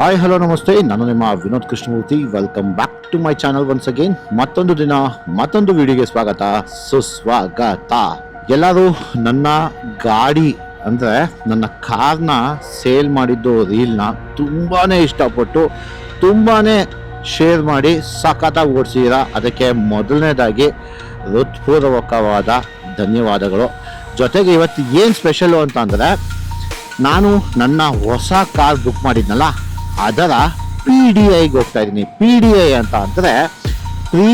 Hi hello ನಮಸ್ತೆ ನಾನು ನಿಮ್ಮ Vinod Krishnamurthy welcome back to my channel once again ಮತ್ತೊಂದು ದಿನ, ಮತ್ತೊಂದು ವಿಡಿಯೋಗೆ ಸ್ವಾಗತ, ಸುಸ್ವಾಗತ. ಎಲ್ಲರೂ ನನ್ನ ಗಾಡಿ, ಅಂದರೆ ನನ್ನ ಕಾರ್ನ ಸೇಲ್ ಮಾಡಿದ್ದು ರೀಲ್ನ ತುಂಬಾ ಇಷ್ಟಪಟ್ಟು ತುಂಬಾ ಶೇರ್ ಮಾಡಿ ಸಖತ್ತಾಗಿ ಓಡಿಸಿದ್ದೀರಾ ಅದಕ್ಕೆ ಮೊದಲನೇದಾಗಿ ಹೃತ್ಪೂರ್ವಕವಾದ ಧನ್ಯವಾದಗಳು. ಜೊತೆಗೆ ಇವತ್ತು ಏನು ಸ್ಪೆಷಲು ಅಂತ ಅಂದರೆ, ನಾನು ನನ್ನ ಹೊಸ ಕಾರ್ ಬುಕ್ ಮಾಡಿದ್ನಲ್ಲ ಅದರ ಪಿ ಡಿ ಐಗೆ ಹೋಗ್ತಾ ಇದ್ದೀನಿ. ಪಿ ಡಿ ಐ ಅಂತ ಅಂದರೆ ಪ್ರೀ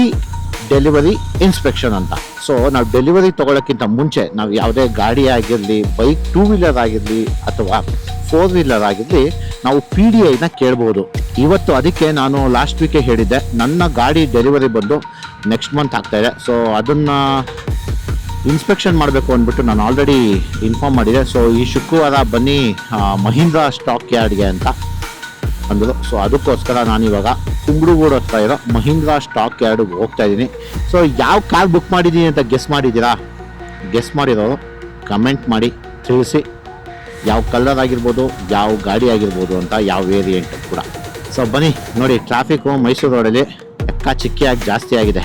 ಡೆಲಿವರಿ ಇನ್ಸ್ಪೆಕ್ಷನ್ ಅಂತ. ಸೊ ನಾವು ಡೆಲಿವರಿ ತೊಗೊಳಕ್ಕಿಂತ ಮುಂಚೆ ನಾವು ಯಾವುದೇ ಗಾಡಿ ಆಗಿರಲಿ ಬೈಕ್ ಟೂ ವೀಲರ್ ಆಗಿರಲಿ ಅಥವಾ ಫೋರ್ ವೀಲರ್ ಆಗಿರಲಿ ನಾವು ಪಿ ಡಿ ಐನ ಕೇಳ್ಬೋದು. ಇವತ್ತು ಅದಕ್ಕೆ ನಾನು ಲಾಸ್ಟ್ ವೀಕೆ ಹೇಳಿದ್ದೆ. ನನ್ನ ಗಾಡಿ ಡೆಲಿವರಿ ಬಂದು ನೆಕ್ಸ್ಟ್ ಮಂತ್ ಆಗ್ತಾ ಇದೆ. ಸೊ ಅದನ್ನು ಇನ್ಸ್ಪೆಕ್ಷನ್ ಮಾಡಬೇಕು ಅಂದ್ಬಿಟ್ಟು ನಾನು ಆಲ್ರೆಡಿ ಇನ್ಫಾರ್ಮ್ ಮಾಡಿದೆ. ಸೊ ಈ ಶುಕ್ರವಾರ ಬನ್ನಿ ಮಹೀಂದ್ರ ಸ್ಟಾಕ್ ಯಾರ್ಡ್ಗೆ ಅಂತ. ಅಂದರು ಸೊ ಅದಕ್ಕೋಸ್ಕರ ನಾನು ಇವಾಗ ಕುಂಬ್ಳುಗೂಡು ಹತ್ರ ಇರೋ ಮಹೀಂದ್ರ ಸ್ಟಾಕ್ ಯಾರ್ಡ್ಗೆ ಹೋಗ್ತಾ ಇದ್ದೀನಿ. ಸೊ ಯಾವ ಕಾರ್ ಬುಕ್ ಮಾಡಿದ್ದೀನಿ ಅಂತ ಗೆಸ್ ಮಾಡಿದ್ದೀರಾ? ಗೆಸ್ ಮಾಡಿರೋರು ಕಮೆಂಟ್ ಮಾಡಿ, ತಿಳಿಸಿ. ಯಾವ ಕಲರ್ ಆಗಿರ್ಬೋದು, ಯಾವ ಗಾಡಿ ಆಗಿರ್ಬೋದು ಅಂತ, ಯಾವ ವೇರಿಯಂಟ್ ಕೂಡ. ಸೊ ಬನ್ನಿ, ನೋಡಿ ಟ್ರಾಫಿಕ್ಕು ಮೈಸೂರು ರೋಡಲ್ಲಿ ಎಕ್ಕ ಚಿಕ್ಕಿಯಾಗಿ ಜಾಸ್ತಿ ಆಗಿದೆ.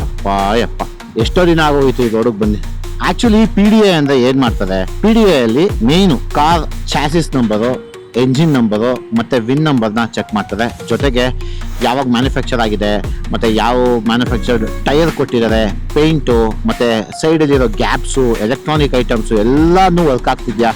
ಯಪ್ಪ ಯಪ್ಪ. ಎಷ್ಟೋ ದಿನ ಆಗೋಯ್ತು ಈ ರೋಡಿಗೆ ಬನ್ನಿ. ಆಕ್ಚುಲಿ ಪಿ ಡಿ ಎ ಅಂದರೆ ಏನು ಮಾಡ್ತಾರೆ ಪಿ ಡಿ ಅಲ್ಲಿ main car chassis number engine number ಮತ್ತು ವಿನ್ ನಂಬರ್ನ ಚೆಕ್ ಮಾಡ್ತಾರೆ ಜೊತೆಗೆ ಯಾವಾಗ ಮ್ಯಾನುಫ್ಯಾಕ್ಚರ್ ಆಗಿದೆ, ಮತ್ತು ಯಾವ ಮ್ಯಾನುಫ್ಯಾಕ್ಚರ್ಡ್ ಟೈರ್ ಕೊಟ್ಟಿದ್ದಾರೆ ಪೇಂಟು ಮತ್ತು ಸೈಡಲ್ಲಿರೋ ಗ್ಯಾಪ್ಸು ಎಲೆಕ್ಟ್ರಾನಿಕ್ ಐಟಮ್ಸು ಎಲ್ಲಾನು ವರ್ಕ್ ಆಗ್ತಿದೆಯಾ?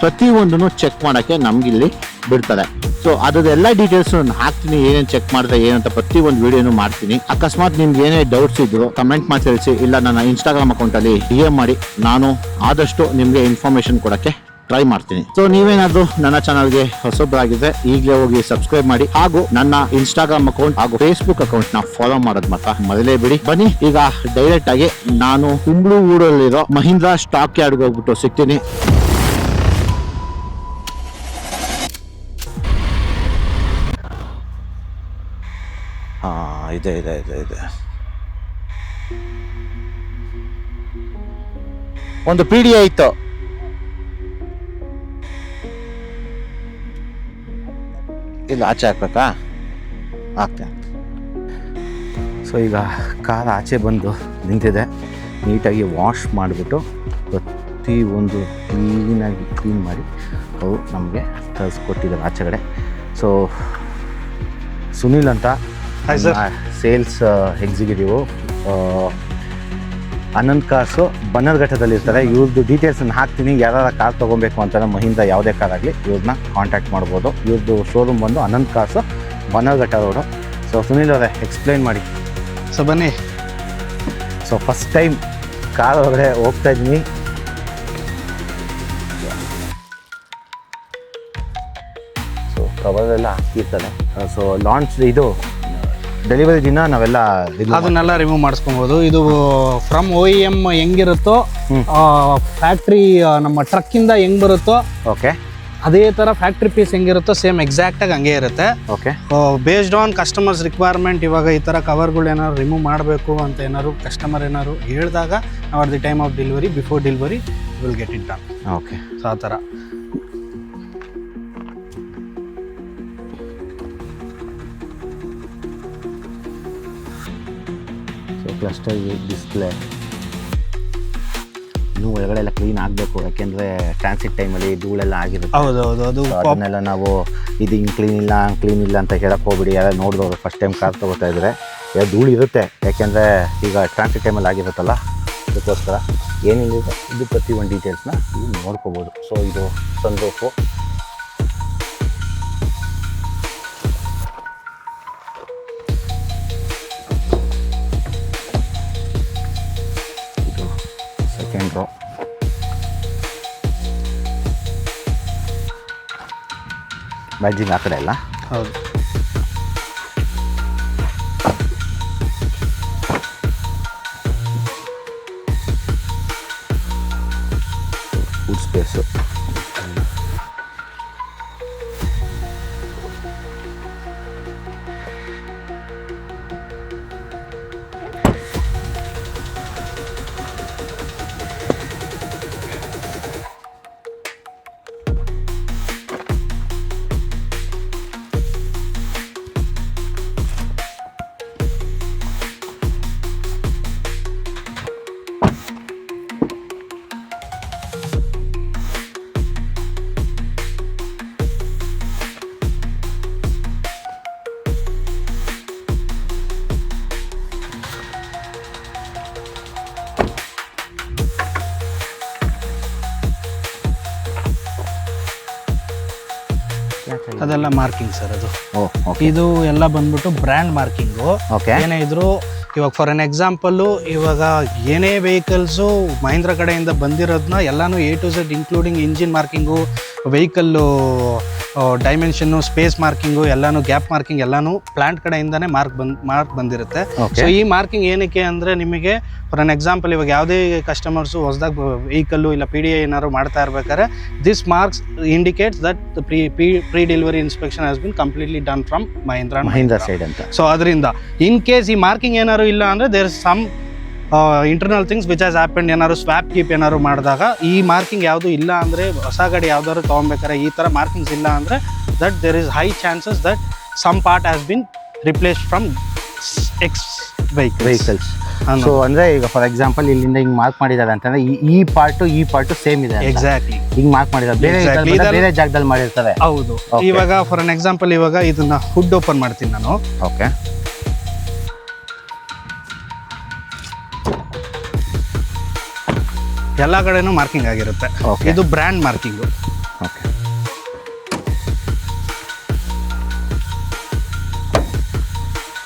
ಪ್ರತಿಯೊಂದನ್ನು ಚೆಕ್ ಮಾಡೋಕ್ಕೆ ನಮ್ಗಿಲ್ಲಿ ಬಿಡ್ತಾರೆ ಸೊ ಅದರದೆಲ್ಲ ಡೀಟೇಲ್ಸು ನಾನು ಹಾಕ್ತೀನಿ, ಏನೇನು ಚೆಕ್ ಮಾಡಿದೆ ಏನಂತ ಪ್ರತಿ ಒಂದು ವಿಡಿಯೋನು ಮಾಡ್ತೀನಿ. ಅಕಸ್ಮಾತ್ ನಿಮ್ಗೆ ಏನೇ ಡೌಟ್ಸ್ ಇದ್ರು ಕಮೆಂಟ್ ಮಾಡಿ ತಿಳಿಸಿ, ಇಲ್ಲ ನನ್ನ ಇನ್ಸ್ಟಾಗ್ರಾಮ್ ಅಕೌಂಟಲ್ಲಿ ಡಿ ಎಂ ಮಾಡಿ. ನಾನು ಆದಷ್ಟು ನಿಮಗೆ ಇನ್ಫಾರ್ಮೇಷನ್ ಕೊಡೋಕ್ಕೆ ಟ್ರೈ ಮಾಡ್ತೀನಿ. ಸೊ ನೀವೇನಾದ್ರೂ ನನ್ನ ಚಾನಲ್ಗೆ ಹೊಸಬ್ರಾಗಿದ್ರೆ ಈಗಲೇ ಹೋಗಿ ಸಬ್ಸ್ಕ್ರೈಬ್ ಮಾಡಿ. ಹಾಗೂ ನನ್ನ ಇನ್ಸ್ಟಾಗ್ರಾಮ್ ಅಕೌಂಟ್ ಹಾಗೂ ಫೇಸ್ಬುಕ್ ಅಕೌಂಟ್ನ ಫಾಲೋ ಮಾಡೋದ್ ಮಾತ್ರ ಮೊದಲೇ ಬಿಡಿ. ಬನ್ನಿ, ಈಗ ಡೈರೆಕ್ಟ್ ಆಗಿ ನಾನು ಕುಂಬ್ಳು ಊರಲ್ಲಿರೋ ಮಹೀಂದ್ರ ಸ್ಟಾಕ್ ಯಾರ್ಡ್ಗೆ ಹೋಗ್ಬಿಟ್ಟು ಸಿಗ್ತೀನಿ. ಇದೆ ಇದೆ ಇದೆ ಇದೆ. ಒಂದು ಪಿ ಡಿ ಇತ್ತು. ಇಲ್ಲ ಆಚೆ ಹಾಕ್ಬೇಕಾ? ಹಾಕ್ತೆ. ಸೊ ಈಗ ಕಾರ್ ಆಚೆ ಬಂದು ನಿಂತಿದೆ. ನೀಟಾಗಿ ವಾಶ್ ಮಾಡಿಬಿಟ್ಟು ಪ್ರತಿ ಒಂದು ಕ್ಲೀನಾಗಿ ಕ್ಲೀನ್ ಮಾಡಿ ಅವರು ನಮಗೆ ತರಿಸ್ಕೊಟ್ಟಿದ್ದಾರೆ ಆಚೆಗಡೆ. ಸೊ ಸುನಿಲ್ ಅಂತ. ಸೇಲ್ಸ್ ಎಕ್ಸಿಕ್ಯೂಟಿವ್ ಅನಂತ್ ಕಾರ್ಸು ಬನ್ನರ್ಘಟ್ಟದಲ್ಲಿ ಇರ್ತಾರೆ. ಇವ್ರದ್ದು ಡೀಟೇಲ್ಸನ್ನು ಹಾಕ್ತೀನಿ. ಯಾರು ಕಾರ್ ತೊಗೊಬೇಕು ಅಂತಾರೆ ಮಹಿಂದ ಯಾವುದೇ ಕಾರ್ ಆಗಲಿ ಇವ್ರನ್ನ ಕಾಂಟ್ಯಾಕ್ಟ್ ಮಾಡ್ಬೋದು. ಇವ್ರದ್ದು ಶೋರೂಮ್ ಬಂದು Anant cars Bannerghatta road. So Sunil ಅವರೇ ಎಕ್ಸ್ಪ್ಲೈನ್ ಮಾಡಿ. ಸೊ ಬನ್ನಿ. ಸೊ ಫಸ್ಟ್ ಟೈಮ್ ಕಾರ್ ಒಳಗಡೆ ಹೋಗ್ತಾ ಇದ್ದೀನಿ ಸೊ ಕವರೆಲ್ಲ ಹಾಕಿರ್ತಾರೆ. ಸೊ ಲಾಂಚ್ ಇದು ಡೆಲಿವರಿ ದಿನ ನಾವೆಲ್ಲ ಇದು ಅದನ್ನೆಲ್ಲ ರಿಮೂವ್ ಮಾಡಿಸ್ಕೊಬೋದು. ಇದು ಫ್ರಮ್ ಓ ಇ ಎಂ ಹೆಂಗಿರುತ್ತೋ. ಫ್ಯಾಕ್ಟ್ರಿ ನಮ್ಮ ಟ್ರಕ್ಕಿಂದ ಹೆಂಗ್ ಬರುತ್ತೋ ಓಕೆ ಅದೇ ಥರ ಫ್ಯಾಕ್ಟ್ರಿ ಪೀಸ್ ಹೆಂಗಿರುತ್ತೋ ಸೇಮ್ ಎಕ್ಸಾಕ್ಟಾಗಿ ಹಂಗೆ ಇರುತ್ತೆ. Okay based on customers requirement ಇವಾಗ ಈ ಥರ ಕವರ್ಗಳು ಏನಾದ್ರು ರಿಮೂವ್ ಮಾಡಬೇಕು ಅಂತ ಏನಾದ್ರು ಕಸ್ಟಮರ್ ಏನಾದ್ರು ಹೇಳಿದಾಗ ನಾವು at the time of delivery before delivery will get it done okay so ಆ ಥರ ಕ್ಲಸ್ಟರ್ ಡಿಸ್ಪ್ಲೇ ಇನ್ನೂ ಒಳಗಡೆ ಎಲ್ಲ ಕ್ಲೀನ್ ಆಗಬೇಕು ಯಾಕೆಂದರೆ ಟ್ರಾನ್ಸಿಟ್ ಟೈಮಲ್ಲಿ ಧೂಳೆಲ್ಲ ಆಗಿರುತ್ತೆ. ಹೌದು ಹೌದು ಅದು ಅದನ್ನೆಲ್ಲ ನಾವು ಇದು ಹಿಂಗೆ ಕ್ಲೀನ್ ಇಲ್ಲ ಹಂಗೆ ಕ್ಲೀನ್ ಇಲ್ಲ ಅಂತ ಹೇಳಕ್ಕೆ ಹೋಗ್ಬಿಡಿ. ಯಾರು ನೋಡಿದವರು ಫಸ್ಟ್ ಟೈಮ್ ಕಾರ್ ತೊಗೋತಾ ಇದ್ದರೆ ಯಾವ ಧೂಳು ಇರುತ್ತೆ ಯಾಕೆಂದರೆ ಈಗ ಟ್ರಾನ್ಸಿಟ್ ಟೈಮಲ್ಲಿ ಆಗಿರುತ್ತಲ್ಲ ಅದಕ್ಕೋಸ್ಕರ. ಏನಿಲ್ಲ ಇದು ಪ್ರತಿ ಒಂದು ಡೀಟೇಲ್ಸ್ನ ನೋಡ್ಕೋಬೋದು. ಸೊ ಇದು ಸಂದೋಪು ಸೆಕೆಂಡ್ ರೋ ಬ್ಯಾಡ್ಜಿಂಗ್ ಆ ಕಡೆ ಎಲ್ಲ ಹೌದು ಫುಡ್ ಸ್ಪೇಸು ಅದೆಲ್ಲ ಮಾರ್ಕಿಂಗ್ ಸರ್ ಅದು. ಓಕೆ ಇದು ಎಲ್ಲ ಬಂದ್ಬಿಟ್ಟು ಬ್ರ್ಯಾಂಡ್ ಮಾರ್ಕಿಂಗು. ಓಕೆ ಏನೇ ಇದ್ರು ಇವಾಗ ಫಾರ್ ಅನ್ ಎಕ್ಸಾಂಪಲ್ಲು ಇವಾಗ ಏನೇ ವೆಹಿಕಲ್ಸು ಮಹೀಂದ್ರ ಕಡೆಯಿಂದ ಬಂದಿರೋದನ್ನ ಎಲ್ಲಾನು A to Z including engine marking vehicle dimension space marking ಎಲ್ಲಾನು ಗ್ಯಾಪ್ ಮಾರ್ಕಿಂಗ್ ಎಲ್ಲಾನು ಪ್ಲಾಂಟ್ ಕಡೆಯಿಂದಾನೇ ಮಾರ್ಕ್ ಬಂದ್ ಮಾರ್ಕ್ ಬಂದಿರುತ್ತೆ. ಸೊ ಈ ಮಾರ್ಕಿಂಗ್ ಏನಕ್ಕೆ ಅಂದರೆ ನಿಮಗೆ ಫಾರ್ ಅನ್ ಎಕ್ಸಾಂಪಲ್ ಇವಾಗ ಯಾವುದೇ ಕಸ್ಟಮರ್ಸು ಹೊಸದಾಗಿ ವೆಹಿಕಲ್ಲು ಇಲ್ಲ ಪಿ ಡಿ ಐ ಏನಾದ್ರು ಮಾಡ್ತಾ ಇರ್ಬೇಕಾದ್ರೆ this marks indicates that pre pre pre delivery inspection has been completely done from Mahindra Mahindra side ಅಂತ. ಸೊ ಅದರಿಂದ ಇನ್ ಕೇಸ್ ಈ ಮಾರ್ಕಿಂಗ್ ಏನಾದ್ರು ಇಲ್ಲ ಅಂದರೆ there some internal things which as append ಏನಾದ್ರು ಸ್ವ್ಯಾಪ್ ಕೀಪ್ ಏನಾದ್ರು ಮಾಡಿದಾಗ ಈ ಮಾರ್ಕಿಂಗ್ ಯಾವುದು ಇಲ್ಲ ಅಂದರೆ ಹೊಸ ಗಾಡಿ ಯಾವ್ದಾದ್ರು ತೊಗೊಬೇಕಾರೆ ಈ ಥರ ಮಾರ್ಕಿಂಗ್ಸ್ ಇಲ್ಲ ಅಂದರೆ that there is high chances that some part has been replaced from X vehicle vehicles so ಅಂದ್ರೆ ಈಗ ಫಾರ್ ಎಕ್ಸಾಂಪಲ್ ಇಲ್ಲಿಂದ ಹಿಂಗ್ ಮಾರ್ಕ್ ಮಾಡಿದ್ದಾರೆ ಅಂತಂದ್ರೆ ಈ- ಪಾರ್ಟು ಈ ಪಾರ್ಟ್ ಸೇಮ್ ಇದೆ ಎಕ್ಸಾಕ್ಟ್ಲಿ ಹಿಂಗ್ ಮಾರ್ಕ್ ಮಾಡಿದ್ದಾರೆ. ಬೇರೆ ಬೇರೆ ಜಾಗದಲ್ಲಿ ಮಾಡಿರ್ತಾರೆ. ಹೌದು. ಇವಾಗ ಫಾರ್ ಅನ್ ಎಕ್ಸಾಂಪಲ್ ಇವಾಗ ಇದನ್ನ ಹುಡ್ ಓಪನ್ ಮಾಡ್ತೀನಿ ನಾನು. ಓಕೆ ಎಲ್ಲ ಕಡೆನೂ ಮಾರ್ಕಿಂಗ್ ಆಗಿರುತ್ತೆ. Okay. ಇದು ಬ್ರ್ಯಾಂಡ್ ಮಾರ್ಕಿಂಗು. ಓಕೆ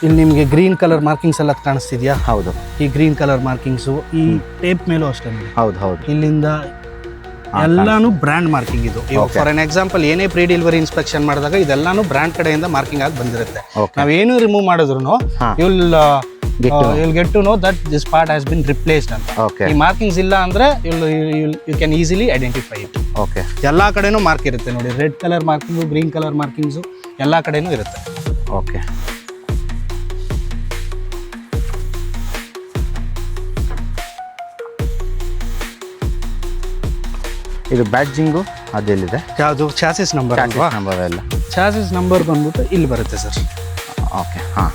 ಇಲ್ಲಿ ನಿಮಗೆ ಗ್ರೀನ್ ಕಲರ್ ಮಾರ್ಕಿಂಗ್ಸ್ ಎಲ್ಲ ಕಾಣಿಸ್ತಿದ್ಯಾ? ಹೌದು. ಈ ಗ್ರೀನ್ ಕಲರ್ ಮಾರ್ಕಿಂಗ್ಸು ಈ ಟೇಪ್ ಮೇಲೂ ಅಷ್ಟೇ ನೋಡಿ. ಹೌದು ಹೌದು. ಇಲ್ಲಿಂದ ಎಲ್ಲಾನು ಬ್ರ್ಯಾಂಡ್ ಮಾರ್ಕಿಂಗ್ ಇದು. Okay. ಫಾರ್ ಎನ್ ಎಕ್ಸಾಂಪಲ್ ಏನೇ ಪ್ರೀ ಡೆಲಿವರಿ ಇನ್ಸ್ಪೆಕ್ಷನ್ ಮಾಡಿದಾಗ ಇದೆಲ್ಲಾನು ಬ್ರ್ಯಾಂಡ್ ಕಡೆಯಿಂದ ಮಾರ್ಕಿಂಗ್ ಆಗಿ ಬಂದಿರುತ್ತೆ. ನಾವೇನು ರಿಮೂವ್ ಮಾಡಿದ್ರು ಹಾ. You'll get to know that this part has been replaced ಅಂತ ಈ ಮಾರ್ಕಿಂಗ್ಸ್ ಇಲ್ಲ ಅಂದ್ರೆ you can easily identify it okay ಎಲ್ಲ ಕಡೆನೂ ಮಾರ್ಕ್ ಇರುತ್ತೆ ನೋಡಿ. Red colour marking green colour markings ಎಲ್ಲ ಕಡೆನೂ ಇರುತ್ತೆ. ಓಕೆ ಇದು ಬ್ಯಾಡ್ಜಿಂಗು ಅದೆಲ್ಲಿದೆ? ಯಾವುದು? ಚಾಸಿಸ್ ನಂಬರ್ ನಂಬರ್ ಎಲ್ಲ. ಚಾಸಿಸ್ ನಂಬರ್ ಬಂದ್ಬಿಟ್ಟು ಇಲ್ಲಿ ಬರುತ್ತೆ ಸರ್. ಓಕೆ ಹಾಂ.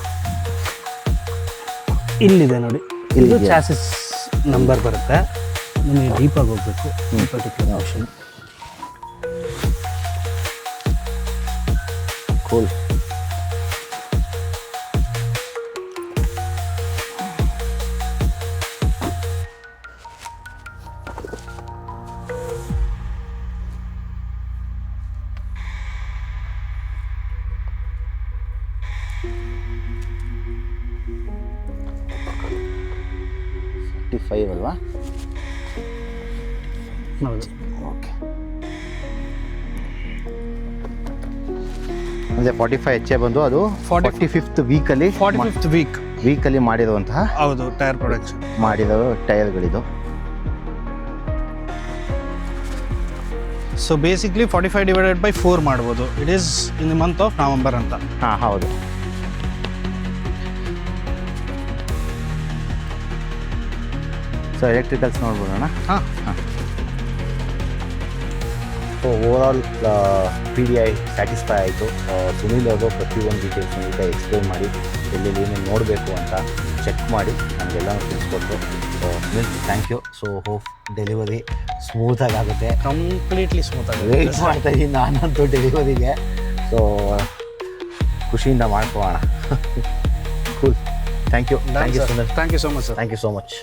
ಇಲ್ಲಿದೆ ನೋಡಿ. ಇದು ಚಾಸಸ್ ನಂಬರ್ ಬರುತ್ತೆ. ನಿಮಗೆ ಡೀಪಾಗಿ ಹೋಗಬೇಕು ಈ particular option cool fifty five ಅಲ್ವಾ? ಹೌದು. ಓಕೆ. ಅಂದರೆ ಫಾರ್ಟಿ ಫೈವ್ ಎಚ್ ಎ ಬಂದು ಅದು 40 ಫಾರ್ಟಿ ಫಿಫ್ತ್ ವೀಕಲ್ಲಿ ಫಾರ್ಟಿ ಫಿಫ್ತ್ ವೀಕ್. ವೀಕಲ್ಲಿ ಮಾಡಿರುವಂತಹ ಹೌದು ಟೈರ್ ಪ್ರೊಡಕ್ಷನ್ ಮಾಡಿರೋ ಟೈರ್ಗಳಿದು. So basically forty five divided by four ಮಾಡ್ಬೋದು. It is in the month of November ಅಂತ. ಹಾಂ ಹೌದು. ಸೊ ಎಲೆಕ್ಟ್ರಿಕಲ್ಸ್ ನೋಡ್ಬೋದಣ್ಣ ಹಾಂ. So overall P D I satisfy ಆಯಿತು. ಸುನೀಲ್ ಅವರು ಪ್ರತಿಯೊಂದು ಡೀಟೇಲ್ಸ್ ನೀಟಾಗಿ ಎಕ್ಸ್ಪ್ಲೇನ್ ಮಾಡಿ ಎಲ್ಲೆಲ್ಲಿ ಏನೇನು ನೋಡಬೇಕು ಅಂತ ಚೆಕ್ ಮಾಡಿ ನಮಗೆಲ್ಲ ತಿಳಿಸ್ಕೊಟ್ಟು so Sunil thank you so hope delivery ಸ್ಮೂತಾಗಿ ಆಗುತ್ತೆ. ಕಂಪ್ಲೀಟ್ಲಿ ಸ್ಮೂತ್ ಆಗುತ್ತೆ. ವೇಟ್ ಮಾಡ್ತಾ ಇದ್ದೀನಿ ನಾನಂತೂ ಡೆಲಿವರಿಗೆ ಸೊ ಖುಷಿಯಿಂದ ಮಾಡ್ಕೊಳ್ಳೋಣ. Cool thank you thank you Sunil. Thank you so much sir thank you so much